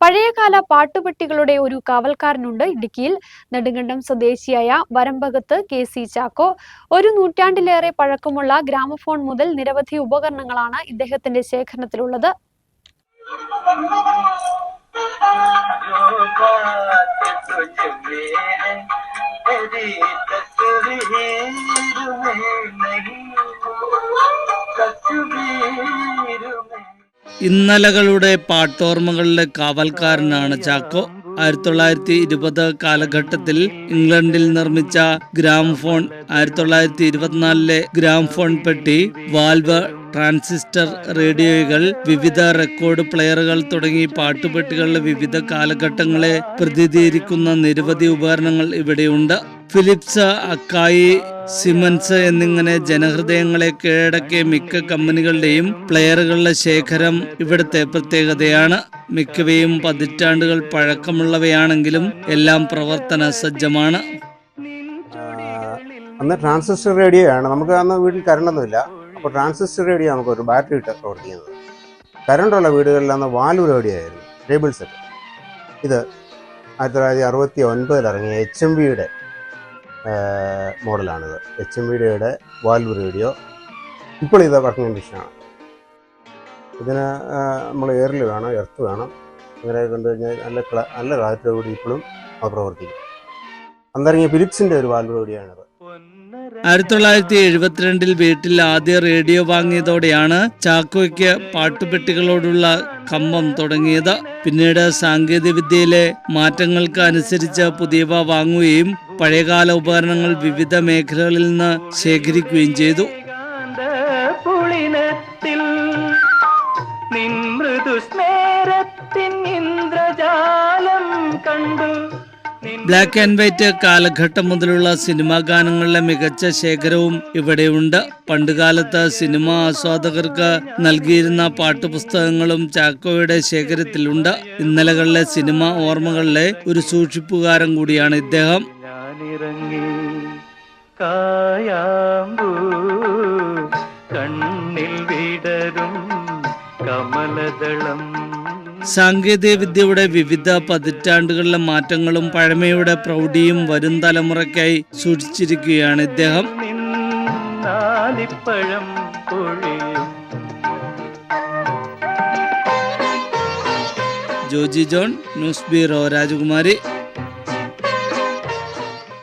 പഴയകാല പാട്ടുപെട്ടികളുടെ ഒരു കാവൽക്കാരനുണ്ട് ഇടുക്കിയിൽ. നെടുങ്കണ്ടം സ്വദേശിയായ വരമ്പകത്ത് കെ സി ചാക്കോ. ഒരു നൂറ്റാണ്ടിലേറെ പഴക്കമുള്ള ഗ്രാമഫോൺ മുതൽ നിരവധി ഉപകരണങ്ങളാണ് ഇദ്ദേഹത്തിന്റെ ശേഖരണത്തിലുള്ളത്. ഇന്നലകളുടെ പാട്ടോർമ്മകളിലെ കാവൽക്കാരനാണ് ചാക്കോ. ആയിരത്തി തൊള്ളായിരത്തി ഇരുപത് കാലഘട്ടത്തിൽ ഇംഗ്ലണ്ടിൽ നിർമ്മിച്ച ഗ്രാംഫോൺ ആയിരത്തി തൊള്ളായിരത്തി ഇരുപത്തിനാലിലെ ഗ്രാംഫോൺ പെട്ടി വാൽവ് ട്രാൻസിസ്റ്റർ റേഡിയോകൾ വിവിധ റെക്കോർഡ് പ്ലെയറുകൾ തുടങ്ങി പാട്ടുപെട്ടികളുടെ വിവിധ കാലഘട്ടങ്ങളെ പ്രതിനിധീകരിക്കുന്ന നിരവധി ഉപകരണങ്ങൾ ഇവിടെയുണ്ട്. ഫിലിപ്സ് അക്കായി സിമൻസ് എന്നിങ്ങനെ ജനഹൃദയങ്ങളെ കീഴടക്കിയ മിക്ക കമ്പനികളുടെയും പ്ലെയറുകളുടെ ശേഖരം ഇവിടുത്തെ പ്രത്യേകതയാണ്. മിക്കവയും പതിറ്റാണ്ടുകൾ പഴക്കമുള്ളവയാണെങ്കിലും എല്ലാം പ്രവർത്തന സജ്ജമാണ് അന്ന് ട്രാൻസിസ്റ്റർ റേഡിയോ ആണ് നമുക്ക് അന്ന് വീട്ടിൽ കറണ്ടൊന്നുമില്ല അപ്പോൾ ട്രാൻസിസ്റ്റർ റേഡിയോ നമുക്ക് ഒരു ബാറ്ററി ഇട്ട് പ്രവർത്തിക്കുന്നത് കറണ്ടുള്ള വീടുകളിൽ അന്ന് വാൽവ് റേഡിയോ ആയിരുന്നു ടേബിൾ സെറ്റ്. ഇത് ആയിരത്തി തൊള്ളായിരത്തി അറുപത്തി ഒൻപതിൽ ഇറങ്ങിയ എച്ച് എം ബിയുടെ മോഡലാണിത്. എച്ച് എം വീഡിയോയുടെ വാൽവ് റേഡിയോ ഇപ്പോൾ ഇത് വർക്കിംഗ് കണ്ടീഷനാണ് ഇതിന് നമ്മൾ എയറിൽ വേണം എർത്ത് വേണം. അങ്ങനെ കണ്ടു കഴിഞ്ഞാൽ നല്ല നല്ല കാറ്റോടുകൂടി ഇപ്പോഴും അത് പ്രവർത്തിക്കും. അന്നിറങ്ങിയ ഫിലിപ്സിന്റെ ഒരു വാൽവ് റേഡിയോയാണിത് ആയിരത്തി തൊള്ളായിരത്തി എഴുപത്തിരണ്ടിൽ വീട്ടിൽ ആദ്യ റേഡിയോ വാങ്ങിയതോടെയാണ് ചാക്കോയ്ക്ക് പാട്ടുപെട്ടികളോടുള്ള കമ്പം തുടങ്ങിയത്. പിന്നീട് സാങ്കേതികവിദ്യയിലെ മാറ്റങ്ങൾക്ക് അനുസരിച്ച് പുതിയവ വാങ്ങുകയും പഴയകാല ഉപകരണങ്ങൾ വിവിധ മേഖലകളിൽ നിന്ന് ശേഖരിക്കുകയും ചെയ്തു. ബ്ലാക്ക് ആൻഡ് വൈറ്റ് കാലഘട്ടം മുതലുള്ള സിനിമാ ഗാനങ്ങളിലെ മികച്ച ശേഖരവും ഇവിടെയുണ്ട്. പണ്ടുകാലത്ത് സിനിമാ ആസ്വാദകർക്ക് നൽകിയിരുന്ന പാട്ടുപുസ്തകങ്ങളും ചാക്കോയുടെ ശേഖരത്തിലുണ്ട്. ഇന്നലകളിലെ സിനിമാ ഓർമ്മകളിലെ ഒരു സൂക്ഷിപ്പുകാരൻ കൂടിയാണ് ഇദ്ദേഹം. ഞാനിറങ്ങി കായാമ്പൂ. കണ്ണിൽ വിടരും കമലദളം. സാങ്കേതിക വിദ്യയുടെ വിവിധ പതിറ്റാണ്ടുകളിലെ മാറ്റങ്ങളും പഴമയുടെ പ്രൗഢിയും വരും തലമുറയ്ക്കായി സൂക്ഷിച്ചിരിക്കുകയാണ് ഇദ്ദേഹം. പൊഴിയും. ജോജി ജോൺ ന്യൂസ് ബ്യൂറോ രാജകുമാരി.